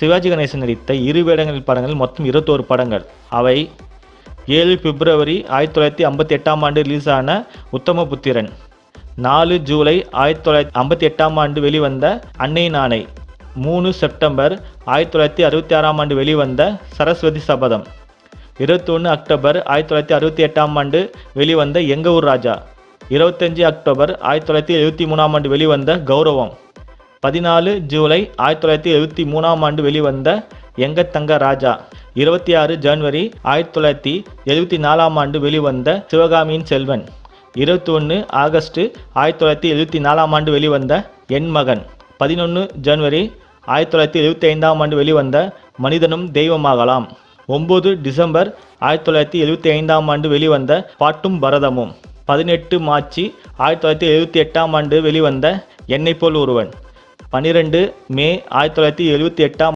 சிவாஜி கணேசன் நடித்த இரு வேடங்களில் படங்கள் மொத்தம் இருபத்தோரு படங்கள். அவை ஏழு பிப்ரவரி ஆயிரத்தி தொள்ளாயிரத்தி ஐம்பத்தி எட்டாம் ஆண்டு ரிலீஸ் ஆன உத்தமபுத்திரன் நாலு ஜூலை ஆயிரத்தி தொள்ளாயிரத்தி ஐம்பத்தி எட்டாம் ஆண்டு வெளிவந்த அன்னை நாணை மூணு செப்டம்பர் ஆயிரத்தி தொள்ளாயிரத்தி அறுபத்தி ஆறாம் ஆண்டு வெளிவந்த சரஸ்வதி சபதம். இருபத்தொன்று அக்டோபர் ஆயிரத்தி தொள்ளாயிரத்தி அறுபத்தி எட்டாம் ஆண்டு வெளிவந்த எங்கள் ஊர் ராஜா. இருபத்தஞ்சு அக்டோபர் ஆயிரத்தி தொள்ளாயிரத்தி எழுபத்தி மூணாம் ஆண்டு வெளிவந்த கௌரவம். பதினாலு ஜூலை ஆயிரத்தி தொள்ளாயிரத்தி எழுபத்தி மூணாம் ஆண்டு வெளிவந்த எங்க தங்க ராஜா. இருபத்தி ஆறு ஜனவரி ஆயிரத்தி தொள்ளாயிரத்தி எழுபத்தி நாலாம் ஆண்டு வெளிவந்த சிவகாமியின் செல்வன். இருபத்தி ஒன்று ஆகஸ்ட் ஆயிரத்தி தொள்ளாயிரத்தி எழுபத்தி நாலாம் ஆண்டு வெளிவந்த என் மகன். பதினொன்று ஜனவரி ஆயிரத்தி தொள்ளாயிரத்தி எழுபத்தி ஐந்தாம் ஆண்டு வெளிவந்த மனிதனும் தெய்வமாகலாம். ஒம்பது டிசம்பர் ஆயிரத்தி தொள்ளாயிரத்தி எழுபத்தி ஐந்தாம் ஆண்டு வெளிவந்த பாட்டும் பரதமும். பதினெட்டு மார்ச் ஆயிரத்தி தொள்ளாயிரத்தி எழுபத்தி எட்டாம் ஆண்டு வெளிவந்த என்னை போல் ஒருவன். பன்னிரெண்டு மே ஆயிரத்தி தொள்ளாயிரத்தி எழுபத்தி எட்டாம்